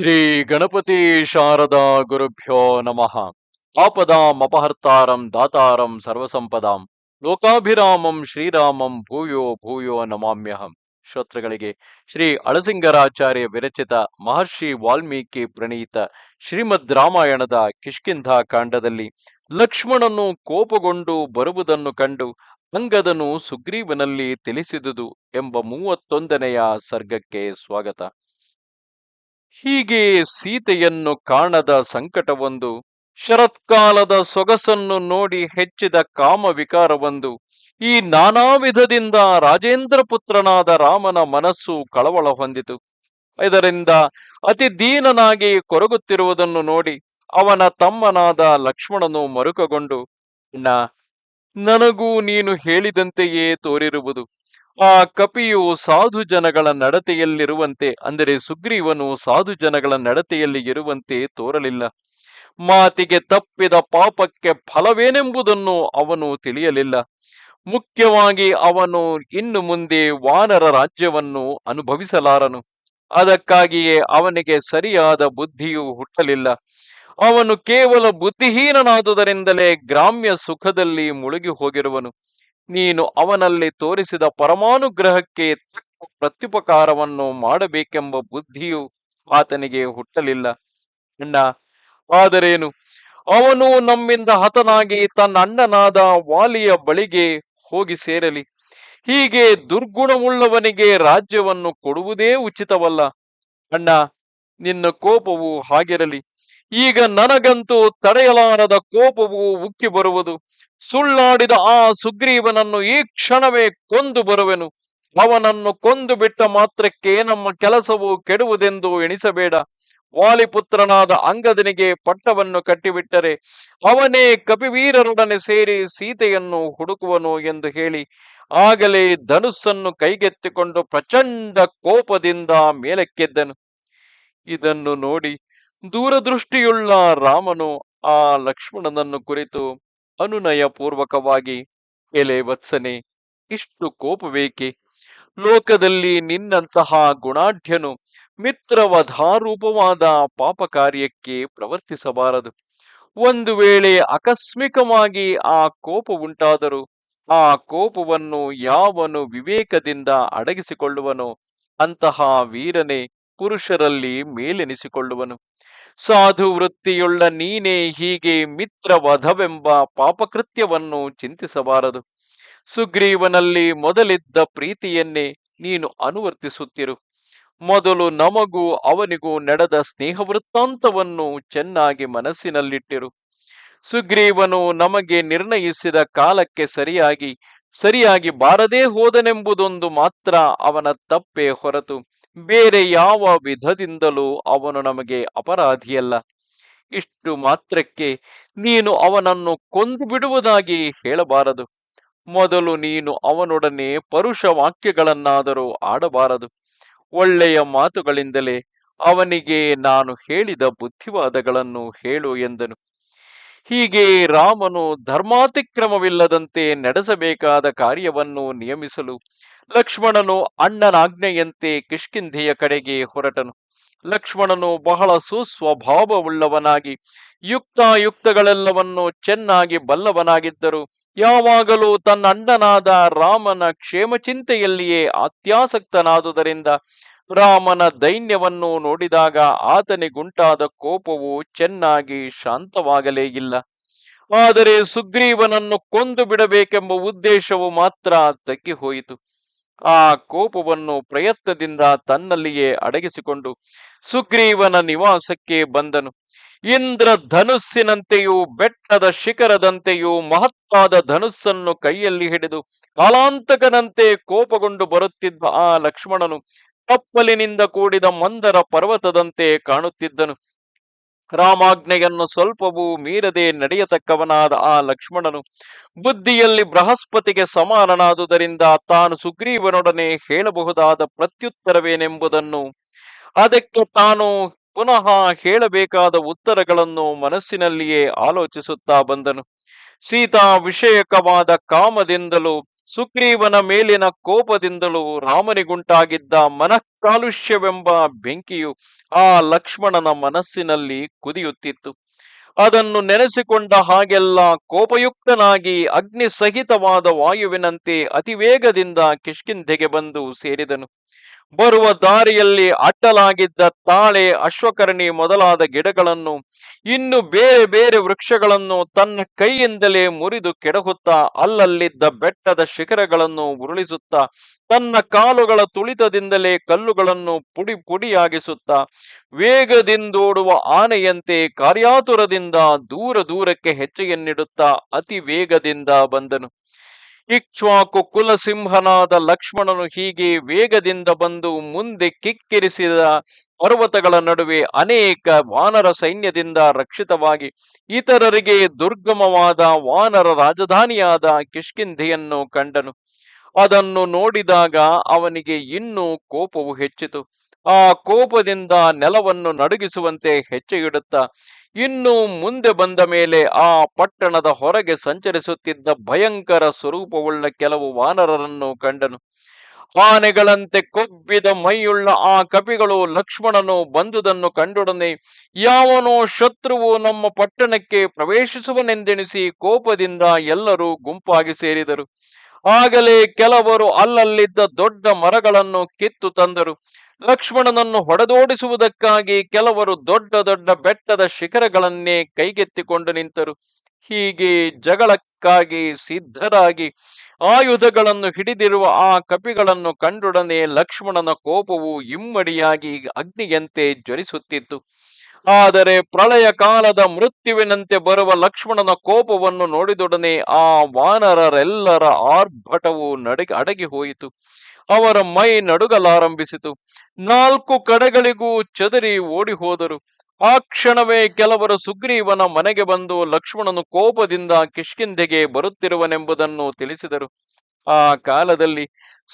ಶ್ರೀ ಗಣಪತಿ ಶಾರದಾ ಗುರುಭ್ಯೋ ನಮಃ. ಆಪದಾಂ ಅಪಹರ್ತಾರಂ ದಾತಾರಂ ಸರ್ವಸಂಪದಾಂ. ಲೋಕಾಭಿರಾಮಂ ಶ್ರೀರಾಮಂ ಭೂಯೋ ಭೂಯೋ ನಮಾಮ್ಯಹಂ. ಶ್ರೋತೃಗಳಿಗೆ ಶ್ರೀ ಅಳಸಿಂಗರಾಚಾರ್ಯ ವಿರಚಿತ ಮಹರ್ಷಿ ವಾಲ್ಮೀಕಿ ಪ್ರಣೀತ ಶ್ರೀಮದ್ ರಾಮಾಯಣದ ಕಿಷ್ಕಿಂಧ ಕಾಂಡದಲ್ಲಿ ಲಕ್ಷ್ಮಣನು ಕೋಪಗೊಂಡು ಬರುವುದನ್ನು ಕಂಡು ಅಂಗದನು ಸುಗ್ರೀವನಲ್ಲಿ ತಿಳಿಸಿದುದು ಎಂಬ ಮೂವತ್ತೊಂದನೆಯ ಸರ್ಗಕ್ಕೆ ಸ್ವಾಗತ. ಹೀಗೆ ಸೀತೆಯನ್ನು ಕಾಣದ ಸಂಕಟವೊಂದು, ಶರತ್ಕಾಲದ ಸೊಗಸನ್ನು ನೋಡಿ ಹೆಚ್ಚಿದ ಕಾಮವಿಕಾರವೊಂದು, ಈ ನಾನಾ ವಿಧದಿಂದ ರಾಜೇಂದ್ರ ಪುತ್ರನಾದ ರಾಮನ ಮನಸ್ಸು ಕಳವಳ ಹೊಂದಿತು. ಇದರಿಂದ ಅತಿ ದೀನನಾಗಿ ಕೊರಗುತ್ತಿರುವುದನ್ನು ನೋಡಿ ಅವನ ತಮ್ಮನಾದ ಲಕ್ಷ್ಮಣನು ಮರುಕಗೊಂಡು ಅಣ್ಣ ನನಗೂ ನೀನು ಹೇಳಿದಂತೆಯೇ ತೋರಿರುವುದು. ಆ ಕಪಿಯು ಸಾಧು ಜನಗಳ ನಡತೆಯಲ್ಲಿರುವಂತೆ, ಅಂದರೆ ಸುಗ್ರೀವನು ಸಾಧು ಜನಗಳ ನಡತೆಯಲ್ಲಿ ಇರುವಂತೆ ತೋರಲಿಲ್ಲ. ಮಾತಿಗೆ ತಪ್ಪಿದ ಪಾಪಕ್ಕೆ ಫಲವೇನೆಂಬುದನ್ನು ಅವನು ತಿಳಿಯಲಿಲ್ಲ. ಮುಖ್ಯವಾಗಿ ಅವನು ಇನ್ನು ಮುಂದೆ ವಾನರ ರಾಜ್ಯವನ್ನು ಅನುಭವಿಸಲಾರನು. ಅದಕ್ಕಾಗಿಯೇ ಅವನಿಗೆ ಸರಿಯಾದ ಬುದ್ಧಿಯು ಹುಟ್ಟಲಿಲ್ಲ. ಅವನು ಕೇವಲ ಬುದ್ಧಿಹೀನನಾದುದರಿಂದಲೇ ಗ್ರಾಮ್ಯ ಸುಖದಲ್ಲಿ ಮುಳುಗಿ ಹೋಗಿರುವನು ನೀನು ಅವನಲ್ಲಿ ತೋರಿಸಿದ ಪರಮಾನುಗ್ರಹಕ್ಕೆ ತಕ್ಕ ಪ್ರತ್ಯುಪಕಾರವನ್ನು ಮಾಡಬೇಕೆಂಬ ಬುದ್ಧಿಯು ಆತನಿಗೆ ಹುಟ್ಟಲಿಲ್ಲ. ಅಣ್ಣ, ಆದರೇನು? ಅವನು ನಮ್ಮಿಂದ ಹತನಾಗಿ ತನ್ನ ಅಣ್ಣನಾದ ವಾಲಿಯ ಬಳಿಗೆ ಹೋಗಿ ಸೇರಲಿ. ಹೀಗೆ ದುರ್ಗುಣವುಳ್ಳವನಿಗೆ ರಾಜ್ಯವನ್ನು ಕೊಡುವುದೇ ಉಚಿತವಲ್ಲ. ಅಣ್ಣ, ನಿನ್ನ ಕೋಪವು ಹಾಗಿರಲಿ. ಈಗ ನನಗಂತೂ ತಡೆಯಲಾರದ ಕೋಪವು ಉಕ್ಕಿ ಬರುವುದು. ಸುಳ್ಳಾಡಿದ ಆ ಸುಗ್ರೀವನನ್ನು ಈ ಕ್ಷಣವೇ ಕೊಂದು ಬರುವೆನು. ಅವನನ್ನು ಕೊಂದು ಬಿಟ್ಟ ಮಾತ್ರಕ್ಕೆ ನಮ್ಮ ಕೆಲಸವು ಕೆಡುವುದೆಂದು ಎಣಿಸಬೇಡ. ವಾಲಿಪುತ್ರನಾದ ಅಂಗದನಿಗೆ ಪಟ್ಟವನ್ನು ಕಟ್ಟಿಬಿಟ್ಟರೆ ಅವನೇ ಕಪಿವೀರರೊಡನೆ ಸೇರಿ ಸೀತೆಯನ್ನು ಹುಡುಕುವನು ಎಂದು ಹೇಳಿ ಆಗಲೇ ಧನುಸ್ಸನ್ನು ಕೈಗೆತ್ತಿಕೊಂಡು ಪ್ರಚಂಡ ಕೋಪದಿಂದ ಮೇಲಕ್ಕೆದ್ದನು. ಇದನ್ನು ನೋಡಿ ದೂರದೃಷ್ಟಿಯುಳ್ಳ ರಾಮನು ಆ ಲಕ್ಷ್ಮಣನನ್ನು ಕುರಿತು ಅನುನಯ ಪೂರ್ವಕವಾಗಿ ಎಲೆ ವತ್ಸನೆ, ಇಷ್ಟು ಕೋಪವೇಕೆ? ಲೋಕದಲ್ಲಿ ನಿನ್ನಂತಹ ಗುಣಾಢ್ಯನು ಮಿತ್ರವಧಾರೂಪವಾದ ಪಾಪ ಕಾರ್ಯಕ್ಕೆ ಪ್ರವರ್ತಿಸಬಾರದು. ಒಂದು ವೇಳೆ ಆಕಸ್ಮಿಕವಾಗಿ ಆ ಕೋಪ ಉಂಟಾದರೂ ಆ ಕೋಪವನ್ನು ಯಾವನು ವಿವೇಕದಿಂದ ಅಡಗಿಸಿಕೊಳ್ಳುವನೋ, ಅಂತಹ ವೀರನೇ ಪುರುಷರಲ್ಲಿ ಮೇಲೆನಿಸಿಕೊಳ್ಳುವನು. ಸಾಧು ವೃತ್ತಿಯುಳ್ಳ ನೀನೇ ಹೀಗೆ ಮಿತ್ರವಧವೆಂಬ ಪಾಪಕೃತ್ಯವನ್ನು ಚಿಂತಿಸಬಾರದು. ಸುಗ್ರೀವನಲ್ಲಿ ಮೊದಲಿದ್ದ ಪ್ರೀತಿಯನ್ನೇ ನೀನು ಅನುವರ್ತಿಸುತ್ತಿರು. ಮೊದಲು ನಮಗೂ ಅವನಿಗೂ ನಡೆದ ಸ್ನೇಹ ವೃತ್ತಾಂತವನ್ನು ಚೆನ್ನಾಗಿ ಮನಸ್ಸಿನಲ್ಲಿಟ್ಟಿರು. ಸುಗ್ರೀವನು ನಮಗೆ ನಿರ್ಣಯಿಸಿದ ಕಾಲಕ್ಕೆ ಸರಿಯಾಗಿ ಸರಿಯಾಗಿ ಬಾರದೇ ಹೋದನೆಂಬುದೊಂದು ಮಾತ್ರ ಅವನ ತಪ್ಪೇ ಹೊರತು. ಬೇರೆ ಯಾವ ವಿಧದಿಂದಲೂ ಅವನು ನಮಗೆ ಅಪರಾಧಿಯಲ್ಲ. ಇಷ್ಟು ಮಾತ್ರಕ್ಕೆ ನೀನು ಅವನನ್ನು ಕೊಂದು ಬಿಡುವುದಾಗಿ ಹೇಳಬಾರದು. ಮೊದಲು ನೀನು ಅವನೊಡನೆ ಪರುಷ ವಾಕ್ಯಗಳನ್ನಾದರೂ ಆಡಬಾರದು. ಒಳ್ಳೆಯ ಮಾತುಗಳಿಂದಲೇ ಅವನಿಗೆ ನಾನು ಹೇಳಿದ ಬುದ್ಧಿವಾದಗಳನ್ನು ಹೇಳು ಎಂದನು. ಹೀಗೆ ರಾಮನು ಧರ್ಮಾತಿಕ್ರಮವಿಲ್ಲದಂತೆ ನಡೆಸಬೇಕಾದ ಕಾರ್ಯವನ್ನು ನಿಯಮಿಸಲು ಲಕ್ಷ್ಮಣನು ಅಣ್ಣನಾಜ್ಞೆಯಂತೆ ಕಿಷ್ಕಿಂಧೆಯ ಕಡೆಗೆ ಹೊರಟನು. ಲಕ್ಷ್ಮಣನು ಬಹಳ ಸುಸ್ವಭಾವವುಳ್ಳವನಾಗಿ, ಯುಕ್ತಾಯುಕ್ತಗಳೆಲ್ಲವನ್ನು ಚೆನ್ನಾಗಿ ಬಲ್ಲವನಾಗಿದ್ದರು. ಯಾವಾಗಲೂ ತನ್ನ ಅಣ್ಣನಾದ ರಾಮನ ಕ್ಷೇಮ ಚಿಂತೆಯಲ್ಲಿಯೇ ಅತ್ಯಾಸಕ್ತನಾದುದರಿಂದ ರಾಮನ ದೈನ್ಯವನ್ನು ನೋಡಿದಾಗ ಆತನಿಗುಂಟಾದ ಕೋಪವು ಚೆನ್ನಾಗಿ ಶಾಂತವಾಗಲೇ ಇಲ್ಲ. ಆದರೆ ಸುಗ್ರೀವನನ್ನು ಕೊಂದು ಬಿಡಬೇಕೆಂಬ ಉದ್ದೇಶವು ಮಾತ್ರ ತಗ್ಗಿ ಹೋಯಿತು ಆ ಕೋಪವನ್ನು ಪ್ರಯತ್ನದಿಂದ ತನ್ನಲ್ಲಿಯೇ ಅಡಗಿಸಿಕೊಂಡು ಸುಗ್ರೀವನ ನಿವಾಸಕ್ಕೆ ಬಂದನು. ಇಂದ್ರ ಧನುಸ್ಸಿನಂತೆಯೂ ಬೆಟ್ಟದ ಶಿಖರದಂತೆಯೂ, ಮಹತ್ತಾದ ಧನುಸ್ಸನ್ನು ಕೈಯಲ್ಲಿ ಹಿಡಿದು ಕಾಲಾಂತಕನಂತೆ ಕೋಪಗೊಂಡು ಬರುತ್ತಿದ್ದ ಆ ಲಕ್ಷ್ಮಣನು ಕಪ್ಪಲಿನಿಂದ ಕೂಡಿದ ಮಂದರ ಪರ್ವತದಂತೆ ಕಾಣುತ್ತಿದ್ದನು. ರಾಮಾಜ್ಞೆಯನ್ನು ಸ್ವಲ್ಪವೂ ಮೀರದೆ ನಡೆಯತಕ್ಕವನಾದ ಆ ಲಕ್ಷ್ಮಣನು ಬುದ್ಧಿಯಲ್ಲಿ ಬೃಹಸ್ಪತಿಗೆ ಸಮಾನನಾದುದರಿಂದ ತಾನು ಸುಗ್ರೀವನೊಡನೆ ಹೇಳಬಹುದಾದ ಪ್ರತ್ಯುತ್ತರವೇನೆಂಬುದನ್ನು, ಅದಕ್ಕೆ ತಾನು ಪುನಃ ಹೇಳಬೇಕಾದ ಉತ್ತರಗಳನ್ನು ಮನಸ್ಸಿನಲ್ಲಿಯೇ ಆಲೋಚಿಸುತ್ತಾ ಬಂದನು. ಸೀತಾ ವಿಷಯಕವಾದ ಕಾಮದಿಂದಲೂ ಸುಗ್ರೀವನ ಮೇಲಿನ ಕೋಪದಿಂದಲೂ ರಾಮನಿಗುಂಟಾಗಿದ್ದ ಮನಃಕಾಲುಷ್ಯವೆಂಬ ಬೆಂಕಿಯು ಆ ಲಕ್ಷ್ಮಣನ ಮನಸ್ಸಿನಲ್ಲಿ ಕುದಿಯುತ್ತಿತ್ತು. ಅದನ್ನು ನೆನೆಸಿಕೊಂಡ ಹಾಗೆಲ್ಲ ಕೋಪಯುಕ್ತನಾಗಿ ಅಗ್ನಿ ಸಹಿತವಾದ ವಾಯುವಿನಂತೆ ಅತಿವೇಗದಿಂದ ಕಿಷ್ಕಿಂಧೆಗೆ ಬಂದು ಸೇರಿದನು. ಬರುವ ದಾರಿಯಲ್ಲಿ ಅಡ್ಡಲಾಗಿದ್ದ ತಾಳೆ ಅಶ್ವಕರ್ಣಿ ಮೊದಲಾದ ಗಿಡಗಳನ್ನು, ಇನ್ನು ಬೇರೆ ಬೇರೆ ವೃಕ್ಷಗಳನ್ನು ತನ್ನ ಕೈಯಿಂದಲೇ ಮುರಿದು ಕೆಡಹುತ್ತಾ, ಅಲ್ಲಲ್ಲಿದ್ದ ಬೆಟ್ಟದ ಶಿಖರಗಳನ್ನು ಉರುಳಿಸುತ್ತಾ, ತನ್ನ ಕಾಲುಗಳ ತುಳಿತದಿಂದಲೇ ಕಲ್ಲುಗಳನ್ನು ಪುಡಿ ಪುಡಿಯಾಗಿಸುತ್ತಾ, ವೇಗದಿಂದೋಡುವ ಆನೆಯಂತೆ ಕಾರ್ಯಾತುರದಿಂದ ದೂರ ದೂರಕ್ಕೆ ಹೆಜ್ಜೆಯನ್ನಿಡುತ್ತಾ ಅತಿ ವೇಗದಿಂದ ಬಂದನು. ಇಕ್ಷ್ವಾಕು ಕುಲಸಿಂಹನಾದ ಲಕ್ಷ್ಮಣನು ಹೀಗೆ ವೇಗದಿಂದ ಬಂದು ಮುಂದೆ ಕಿಕ್ಕಿರಿಸಿದ ಪರ್ವತಗಳ ನಡುವೆ ಅನೇಕ ವಾನರ ಸೈನ್ಯದಿಂದ ರಕ್ಷಿತವಾಗಿ ಇತರರಿಗೆ ದುರ್ಗಮವಾದ ವಾನರ ರಾಜಧಾನಿಯಾದ ಕಿಷ್ಕಿಂಧೆಯನ್ನು ಕಂಡನು. ಅದನ್ನು ನೋಡಿದಾಗ ಅವನಿಗೆ ಇನ್ನೂ ಕೋಪವು ಹೆಚ್ಚಿತು. ಆ ಕೋಪದಿಂದ ನೆಲವನ್ನು ನಡುಗಿಸುವಂತೆ ಹೆಜ್ಜೆ ಇಡುತ್ತಾ ಇನ್ನು ಮುಂದೆ ಬಂದ ಮೇಲೆ ಆ ಪಟ್ಟಣದ ಹೊರಗೆ ಸಂಚರಿಸುತ್ತಿದ್ದ ಭಯಂಕರ ಸ್ವರೂಪವುಳ್ಳ ಕೆಲವು ವಾನರರನ್ನು ಕಂಡನು. ಆನೆಗಳಂತೆ ಕೊಬ್ಬಿದ ಮೈಯುಳ್ಳ ಆ ಕಪಿಗಳು ಲಕ್ಷ್ಮಣನು ಬಂದುದನ್ನು ಕಂಡೊಡನೆ, ಯಾವನೋ ಶತ್ರುವು ನಮ್ಮ ಪಟ್ಟಣಕ್ಕೆ ಪ್ರವೇಶಿಸುವನೆಂದೆಣಿಸಿ ಕೋಪದಿಂದ ಎಲ್ಲರೂ ಗುಂಪಾಗಿ ಸೇರಿದರು. ಆಗಲೇ ಕೆಲವರು ಅಲ್ಲಲ್ಲಿದ್ದ ದೊಡ್ಡ ಮರಗಳನ್ನು ಕಿತ್ತು ತಂದರು. ಲಕ್ಷ್ಮಣನನ್ನು ಹೊಡೆದೋಡಿಸುವುದಕ್ಕಾಗಿ ಕೆಲವರು ದೊಡ್ಡ ದೊಡ್ಡ ಬೆಟ್ಟದ ಶಿಖರಗಳನ್ನೇ ಕೈಗೆತ್ತಿಕೊಂಡು ನಿಂತರು. ಹೀಗೆ ಜಗಳಕ್ಕಾಗಿ ಸಿದ್ಧರಾಗಿ ಆಯುಧಗಳನ್ನು ಹಿಡಿದಿರುವ ಆ ಕಪಿಗಳನ್ನು ಕಂಡೊಡನೆ ಲಕ್ಷ್ಮಣನ ಕೋಪವು ಇಮ್ಮಡಿಯಾಗಿ ಅಗ್ನಿಯಂತೆ ಜ್ವರಿಸುತ್ತಿತ್ತು. ಆದರೆ ಪ್ರಳಯ ಕಾಲದ ಮೃತ್ಯುವಿನಂತೆ ಬರುವ ಲಕ್ಷ್ಮಣನ ಕೋಪವನ್ನು ನೋಡಿದೊಡನೆ ಆ ವಾನರರೆಲ್ಲರ ಆರ್ಭಟವು ನಡಗಿ ಅಡಗಿ ಹೋಯಿತು ಅವರ ಮೈ ನಡುಗಲಾರಂಭಿಸಿತು. ನಾಲ್ಕು ಕಡೆಗಳಿಗೂ ಚದರಿ ಓಡಿ ಹೋದರು ಆ ಕ್ಷಣವೇ ಕೆಲವರು ಸುಗ್ರೀವನ ಮನೆಗೆ ಬಂದು ಲಕ್ಷ್ಮಣನು ಕೋಪದಿಂದ ಕಿಷ್ಕಿಂಧೆಗೆ ಬರುತ್ತಿರುವನೆಂಬುದನ್ನು ತಿಳಿಸಿದರು. ಆ ಕಾಲದಲ್ಲಿ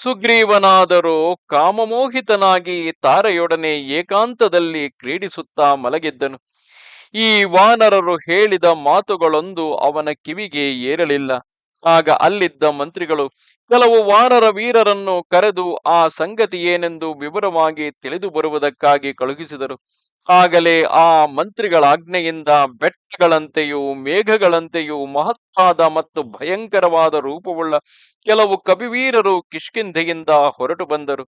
ಸುಗ್ರೀವನಾದರೂ ಕಾಮಮೋಹಿತನಾಗಿ ತಾರೆಯೊಡನೆ ಏಕಾಂತದಲ್ಲಿ ಕ್ರೀಡಿಸುತ್ತಾ ಮಲಗಿದ್ದನು. ಈ ವಾನರರು ಹೇಳಿದ ಮಾತುಗಳೊಂದು ಅವನ ಕಿವಿಗೆ ಏರಲಿಲ್ಲ. ಆಗ ಅಲ್ಲಿದ್ದ ಮಂತ್ರಿಗಳು ಕೆಲವು ವಾನರ ವೀರರನ್ನು ಕರೆದು ಆ ಸಂಗತಿ ಏನೆಂದು ವಿವರವಾಗಿ ತಿಳಿದು ಬರುವುದಕ್ಕಾಗಿ ಕಳುಹಿಸಿದರು. ಆಗಲೇ ಆ ಮಂತ್ರಿಗಳ ಆಜ್ಞೆಯಿಂದ ಬೆಟ್ಟಗಳಂತೆಯೂ ಮೇಘಗಳಂತೆಯೂ ಮಹತ್ತಾದ ಮತ್ತು ಭಯಂಕರವಾದ ರೂಪವುಳ್ಳ ಕೆಲವು ಕವಿವೀರರು ಕಿಷ್ಕಿಂಧೆಯಿಂದ ಹೊರಟು ಬಂದರು.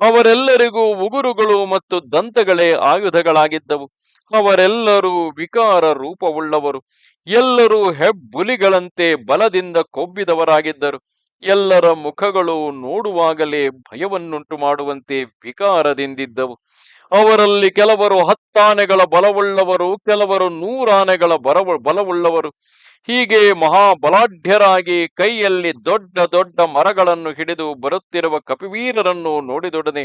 ಅವರೆಲ್ಲರಿಗೂ ಉಗುರುಗಳು ಮತ್ತು ದಂತಗಳೇ ಆಯುಧಗಳಾಗಿದ್ದವು. ಅವರೆಲ್ಲರೂ ವಿಕಾರ ರೂಪವುಳ್ಳವರು. ಎಲ್ಲರೂ ಹೆಬ್ಬುಲಿಗಳಂತೆ ಬಲದಿಂದ ಕೊಬ್ಬಿದವರಾಗಿದ್ದರು. ಎಲ್ಲರ ಮುಖಗಳು ನೋಡುವಾಗಲೇ ಭಯವನ್ನುಂಟು ಮಾಡುವಂತೆ ವಿಕಾರದಿಂದಿದ್ದವು. ಅವರಲ್ಲಿ ಕೆಲವರು ಹತ್ತಾನೆಗಳ ಬಲವುಳ್ಳವರು, ಕೆಲವರು ನೂರಾನೆಗಳ ಬರವ, ಬಲವುಳ್ಳವರು. ಹೀಗೆ ಮಹಾಬಲಾಢ್ಯರಾಗಿ ಕೈಯಲ್ಲಿ ದೊಡ್ಡ ದೊಡ್ಡ ಮರಗಳನ್ನು ಹಿಡಿದು ಬರುತ್ತಿರುವ ಕಪಿವೀರರನ್ನು ನೋಡಿದೊಡನೆ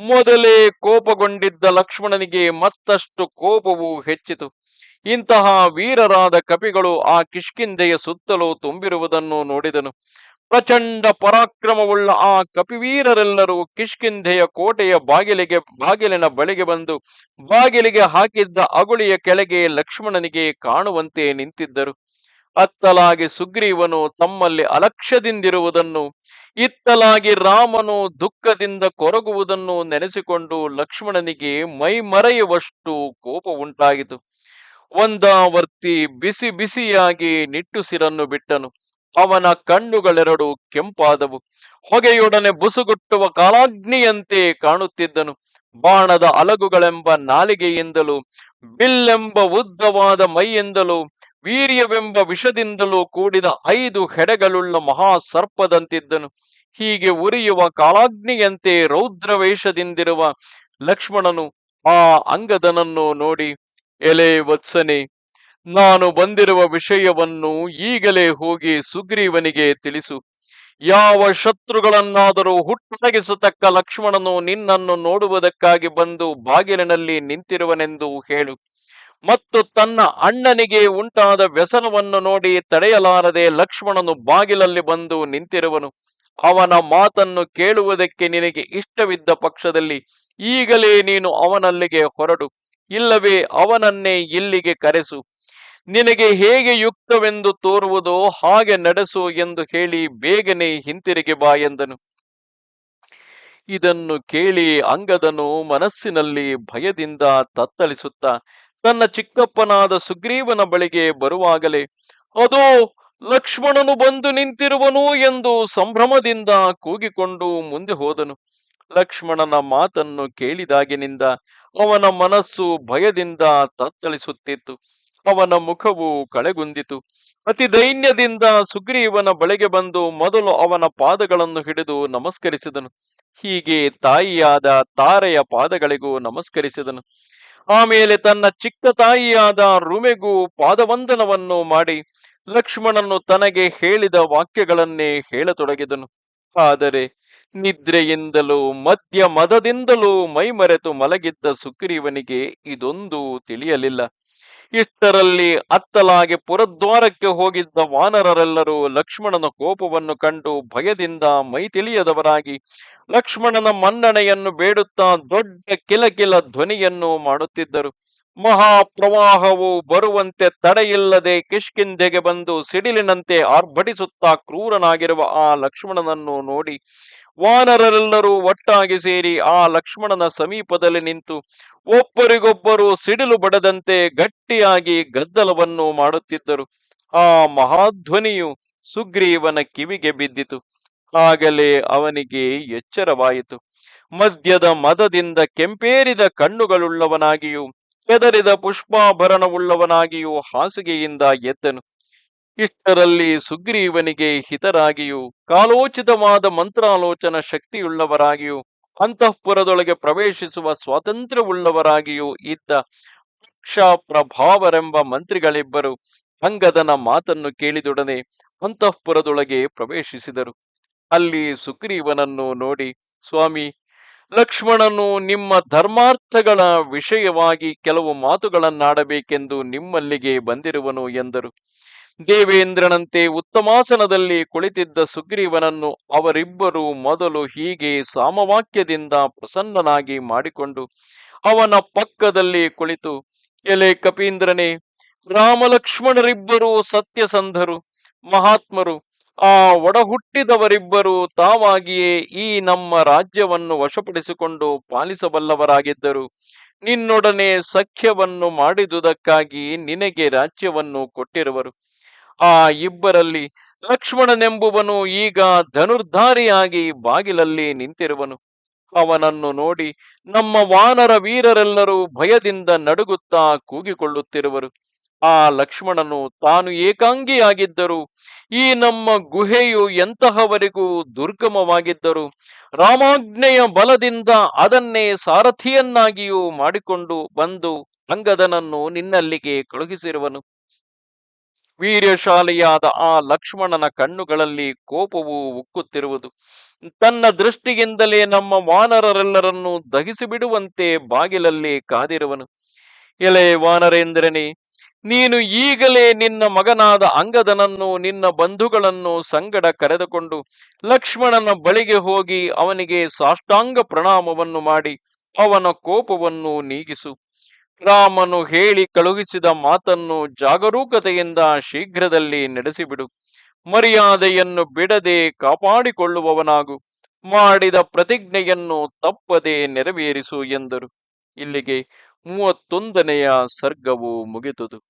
ಮೊದಲೇ ಕೋಪಗೊಂಡಿದ್ದ ಲಕ್ಷ್ಮಣನಿಗೆ ಮತ್ತಷ್ಟು ಕೋಪವು ಹೆಚ್ಚಿತು. ಇಂತಹ ವೀರರಾದ ಕಪಿಗಳು ಆ ಕಿಷ್ಕಿಂಧೆಯ ಸುತ್ತಲೂ ತುಂಬಿರುವುದನ್ನು ನೋಡಿದನು. ಪ್ರಚಂಡ ಪರಾಕ್ರಮವುಳ್ಳ ಆ ಕಪಿವೀರರೆಲ್ಲರೂ ಕಿಷ್ಕಿಂಧೆಯ ಕೋಟೆಯ ಬಾಗಿಲಿಗೆ, ಬಾಗಿಲಿನ ಬಳಿಗೆ ಬಂದು ಬಾಗಿಲಿಗೆ ಹಾಕಿದ್ದ ಅಗುಳಿಯ ಕೆಳಗೆ ಲಕ್ಷ್ಮಣನಿಗೆ ಕಾಣುವಂತೆ ನಿಂತಿದ್ದರು. ಅತ್ತಲಾಗಿ ಸುಗ್ರೀವನು ತಮ್ಮಲ್ಲಿ ಅಲಕ್ಷ್ಯದಿಂದಿರುವುದನ್ನು, ಇತ್ತಲಾಗಿ ರಾಮನು ದುಃಖದಿಂದ ಕೊರಗುವುದನ್ನು ನೆನೆಸಿಕೊಂಡು ಲಕ್ಷ್ಮಣನಿಗೆ ಮೈ ಮರೆಯುವಷ್ಟು ಕೋಪ ಉಂಟಾಯಿತು. ಒಂದಾವರ್ತಿ ಬಿಸಿ ಬಿಸಿಯಾಗಿ ನಿಟ್ಟುಸಿರನ್ನು ಬಿಟ್ಟನು. ಅವನ ಕಣ್ಣುಗಳೆರಡು ಕೆಂಪಾದವು. ಹೊಗೆಯೊಡನೆ ಬುಸುಗುಟ್ಟುವ ಕಾಲಾಗ್ನಿಯಂತೆ ಕಾಣುತ್ತಿದ್ದನು. ಬಾಣದ ಅಲಗುಗಳೆಂಬ ನಾಲಿಗೆಯಿಂದಲೂ, ಬಿಲ್ಲೆಂಬ ಉದ್ದವಾದ ಮೈಯಿಂದಲೂ, ವೀರ್ಯವೆಂಬ ವಿಷದಿಂದಲೂ ಕೂಡಿದ ಐದು ಹೆಡೆಗಳುಳ್ಳ ಮಹಾ ಸರ್ಪದಂತಿದ್ದನು ಹೀಗೆ ಉರಿಯುವ ಕಾಲಾಗ್ನಿಯಂತೆ ರೌದ್ರವೇಷದಿಂದಿರುವ ಲಕ್ಷ್ಮಣನು ಆ ಅಂಗದನನ್ನು ನೋಡಿ, ಎಲೆ ವತ್ಸನೆ ನಾನು ಬಂದಿರುವ ವಿಷಯವನ್ನು ಈಗಲೇ ಹೋಗಿ ಸುಗ್ರೀವನಿಗೆ ತಿಳಿಸು. ಯಾವ ಶತ್ರುಗಳನ್ನಾದರೂ ಹುಟ್ಟಡಗಿಸತಕ್ಕ ಲಕ್ಷ್ಮಣನು ನಿನ್ನನ್ನು ನೋಡುವುದಕ್ಕಾಗಿ ಬಂದು ಬಾಗಿಲಿನಲ್ಲಿ ನಿಂತಿರುವನೆಂದು ಹೇಳು. ಮತ್ತು ತನ್ನ ಅಣ್ಣನಿಗೆ ಉಂಟಾದ ವ್ಯಸನವನ್ನು ನೋಡಿ ತಡೆಯಲಾರದೆ ಲಕ್ಷ್ಮಣನು ಬಾಗಿಲಲ್ಲಿ ಬಂದು ನಿಂತಿರುವನು. ಅವನ ಮಾತನ್ನು ಕೇಳುವುದಕ್ಕೆ ನಿನಗೆ ಇಷ್ಟವಿದ್ದ ಪಕ್ಷದಲ್ಲಿ ಈಗಲೇ ನೀನು ಅವನಲ್ಲಿಗೆ ಹೊರಡು. ಇಲ್ಲವೇ ಅವನನ್ನೇ ಇಲ್ಲಿಗೆ ಕರೆಸು. ನಿನಗೆ ಹೇಗೆ ಯುಕ್ತವೆಂದು ತೋರುವುದೋ ಹಾಗೆ ನಡೆಸು ಎಂದು ಹೇಳಿ ಬೇಗನೆ ಹಿಂತಿರುಗಿ ಬಾ ಎಂದನು. ಇದನ್ನು ಕೇಳಿ ಅಂಗದನು ಮನಸ್ಸಿನಲ್ಲಿ ಭಯದಿಂದ ತತ್ತಳಿಸುತ್ತಾ, ತನ್ನ ಚಿಕ್ಕಪ್ಪನಾದ ಸುಗ್ರೀವನ ಬಳಿಗೆ ಬರುವಾಗಲೇ, ಅದೋ, ಲಕ್ಷ್ಮಣನು ಬಂದು ನಿಂತಿರುವನು ಎಂದು ಸಂಭ್ರಮದಿಂದ ಕೂಗಿಕೊಂಡು ಮುಂದೆ ಹೋದನು. ಲಕ್ಷ್ಮಣನ ಮಾತನ್ನು ಕೇಳಿದಾಗಿನಿಂದ ಅವನ ಮನಸ್ಸು ಭಯದಿಂದ ತತ್ತಳಿಸುತ್ತಿತ್ತು. ಅವನ ಮುಖವು ಕಳೆಗುಂದಿತು. ಅತಿ ದೈನ್ಯದಿಂದ ಸುಗ್ರೀವನ ಬಳಿಗೆ ಬಂದು ಮೊದಲು ಅವನ ಪಾದಗಳನ್ನು ಹಿಡಿದು ನಮಸ್ಕರಿಸಿದನು. ಹೀಗೆ ತಾಯಿಯಾದ ತಾರೆಯ ಪಾದಗಳಿಗೂ ನಮಸ್ಕರಿಸಿದನು. ಆಮೇಲೆ ತನ್ನ ಚಿಕ್ಕ ತಾಯಿಯಾದ ರುಮೆಗೂ ಪಾದವಂದನವನ್ನು ಮಾಡಿ ಲಕ್ಷ್ಮಣನು ತನಗೆ ಹೇಳಿದ ವಾಕ್ಯಗಳನ್ನೇ ಹೇಳತೊಡಗಿದನು. ಆದರೆ ನಿದ್ರೆಯಿಂದಲೂ ಮದ್ಯ ಮದದಿಂದಲೂ ಮೈಮರೆತು ಮಲಗಿದ್ದ ಸುಗ್ರೀವನಿಗೆ ಇದೊಂದು ತಿಳಿಯಲಿಲ್ಲ. ಇಷ್ಟರಲ್ಲಿ ಅತ್ತಲಾಗಿ ಪುರದ್ವಾರಕ್ಕೆ ಹೋಗಿದ್ದ ವಾನರರೆಲ್ಲರೂ ಲಕ್ಷ್ಮಣನ ಕೋಪವನ್ನು ಕಂಡು ಭಯದಿಂದ ಮೈ ತಿಳಿಯದವರಾಗಿ ಲಕ್ಷ್ಮಣನ ಮನ್ನಣೆಯನ್ನು ಬೇಡುತ್ತಾ ದೊಡ್ಡ ಕಿಲಕಿಲ ಧ್ವನಿಯನ್ನು ಮಾಡುತ್ತಿದ್ದರು. ಮಹಾಪ್ರವಾಹವು ಬರುವಂತೆ ತಡೆಯಿಲ್ಲದೆ ಕಿಷ್ಕಿಂಧೆಗೆ ಬಂದು ಸಿಡಿಲಿನಂತೆ ಆರ್ಭಟಿಸುತ್ತಾ ಕ್ರೂರನಾಗಿರುವ ಆ ಲಕ್ಷ್ಮಣನನ್ನು ನೋಡಿ ವಾನರರೆಲ್ಲರೂ ಒಟ್ಟಾಗಿ ಸೇರಿ ಆ ಲಕ್ಷ್ಮಣನ ಸಮೀಪದಲ್ಲಿ ನಿಂತು ಒಬ್ಬರಿಗೊಬ್ಬರು ಸಿಡಿಲು ಬಡದಂತೆ ಗಟ್ಟಿಯಾಗಿ ಗದ್ದಲವನ್ನು ಮಾಡುತ್ತಿದ್ದರು. ಆ ಮಹಾಧ್ವನಿಯು ಸುಗ್ರೀವನ ಕಿವಿಗೆ ಬಿದ್ದಿತು. ಆಗಲೇ ಅವನಿಗೆ ಎಚ್ಚರವಾಯಿತು. ಮದ್ಯದ ಮದದಿಂದ ಕೆಂಪೇರಿದ ಕಣ್ಣುಗಳುಳ್ಳವನಾಗಿಯೂ ಕೆದರಿದ ಪುಷ್ಪಾಭರಣವುಳ್ಳವನಾಗಿಯೂ ಹಾಸಿಗೆಯಿಂದ ಎದ್ದನು. ಇಷ್ಟರಲ್ಲಿ ಸುಗ್ರೀವನಿಗೆ ಹಿತರಾಗಿಯೂ, ಕಾಲೋಚಿತವಾದ ಮಂತ್ರಾಲೋಚನ ಶಕ್ತಿಯುಳ್ಳವರಾಗಿಯೂ, ಅಂತಃಪುರದೊಳಗೆ ಪ್ರವೇಶಿಸುವ ಸ್ವಾತಂತ್ರ್ಯವುಳ್ಳವರಾಗಿಯೂ ಇದ್ದ ಪಕ್ಷ ಪ್ರಭಾವರೆಂಬ ಮಂತ್ರಿಗಳಿಬ್ಬರು ಅಂಗದನ ಮಾತನ್ನು ಕೇಳಿದೊಡನೆ ಅಂತಃಪುರದೊಳಗೆ ಪ್ರವೇಶಿಸಿದರು. ಅಲ್ಲಿ ಸುಗ್ರೀವನನ್ನು ನೋಡಿ, ಸ್ವಾಮಿ ಲಕ್ಷ್ಮಣನು ನಿಮ್ಮ ಧರ್ಮಾರ್ಥಗಳ ವಿಷಯವಾಗಿ ಕೆಲವು ಮಾತುಗಳನ್ನಾಡಬೇಕೆಂದು ನಿಮ್ಮಲ್ಲಿಗೆ ಬಂದಿರುವನು ಎಂದರು. ದೇವೇಂದ್ರನಂತೆ ಉತ್ತಮಾಸನದಲ್ಲಿ ಕುಳಿತಿದ್ದ ಸುಗ್ರೀವನನ್ನು ಅವರಿಬ್ಬರು ಮೊದಲು ಹೀಗೆ ಸಾಮವಾಕ್ಯದಿಂದ ಪ್ರಸನ್ನನಾಗಿ ಮಾಡಿಕೊಂಡು ಅವನ ಪಕ್ಕದಲ್ಲಿ ಕುಳಿತು, ಎಲೆ ಕಪೀಂದ್ರನೇ, ರಾಮಲಕ್ಷ್ಮಣರಿಬ್ಬರು ಸತ್ಯಸಂಧರು, ಮಹಾತ್ಮರು ಆ ಒಡಹುಟ್ಟಿದವರಿಬ್ಬರು ತಾವಾಗಿಯೇ ಈ ನಮ್ಮ ರಾಜ್ಯವನ್ನು ವಶಪಡಿಸಿಕೊಂಡು ಪಾಲಿಸಬಲ್ಲವರಾಗಿದ್ದರು. ನಿನ್ನೊಡನೆ ಸಖ್ಯವನ್ನು ಮಾಡಿದುದಕ್ಕಾಗಿ ನಿನಗೆ ರಾಜ್ಯವನ್ನು ಕೊಟ್ಟಿರುವರು. ಆ ಇಬ್ಬರಲ್ಲಿ ಲಕ್ಷ್ಮಣನೆಂಬುವನು ಈಗ ಧನುರ್ಧಾರಿಯಾಗಿ ಬಾಗಿಲಲ್ಲಿ ನಿಂತಿರುವನು. ಅವನನ್ನು ನೋಡಿ ನಮ್ಮ ವಾನರ ವೀರರೆಲ್ಲರೂ ಭಯದಿಂದ ನಡುಗುತ್ತಾ ಕೂಗಿಕೊಳ್ಳುತ್ತಿರುವರು. ಆ ಲಕ್ಷ್ಮಣನು ತಾನು ಏಕಾಂಗಿಯಾಗಿದ್ದರು. ಈ ನಮ್ಮ ಗುಹೆಯು ಎಂತಹವರೆಗೂ ದುರ್ಗಮವಾಗಿದ್ದರು. ರಾಮಾಜ್ಞೆಯ ಬಲದಿಂದ ಅದನ್ನೇ ಸಾರಥಿಯನ್ನಾಗಿಯೂ ಮಾಡಿಕೊಂಡು ಬಂದು ಅಂಗದನನ್ನು ನಿನ್ನಲ್ಲಿಗೆ ಕಳುಹಿಸಿರುವನು. ವೀರ್ಯಶಾಲಿಯಾದ ಆ ಲಕ್ಷ್ಮಣನ ಕಣ್ಣುಗಳಲ್ಲಿ ಕೋಪವು ಉಕ್ಕುತ್ತಿರುವುದು. ತನ್ನ ದೃಷ್ಟಿಯಿಂದಲೇ ನಮ್ಮ ವಾನರರೆಲ್ಲರನ್ನು ದಹಿಸಿಬಿಡುವಂತೆ ಬಾಗಿಲಲ್ಲಿ ಕಾದಿರುವನು. ಎಲೆ ವಾನರೇಂದ್ರನೇ ನೀನು ಈಗಲೇ ನಿನ್ನ ಮಗನಾದ ಅಂಗದನನ್ನು, ನಿನ್ನ ಬಂಧುಗಳನ್ನು ಸಂಗಡ ಕರೆದುಕೊಂಡು ಲಕ್ಷ್ಮಣನ ಬಳಿಗೆ ಹೋಗಿ ಅವನಿಗೆ ಸಾಷ್ಟಾಂಗ ಪ್ರಣಾಮವನ್ನು ಮಾಡಿ, ಅವನ ಕೋಪವನ್ನು ನೀಗಿಸು. ರಾಮನು ಹೇಳಿ ಕಳುಹಿಸಿದ ಮಾತನ್ನು ಜಾಗರೂಕತೆಯಿಂದ ಶೀಘ್ರದಲ್ಲಿ ನಡೆಸಿಬಿಡು. ಮರ್ಯಾದೆಯನ್ನು ಬಿಡದೆ ಕಾಪಾಡಿಕೊಳ್ಳುವವನಾಗು. ಮಾಡಿದ ಪ್ರತಿಜ್ಞೆಯನ್ನು ತಪ್ಪದೆ ನೆರವೇರಿಸು ಎಂದರು. ಇಲ್ಲಿಗೆ ಮೂವತ್ತೊಂದನೆಯ ಸರ್ಗವು ಮುಗಿದುದು.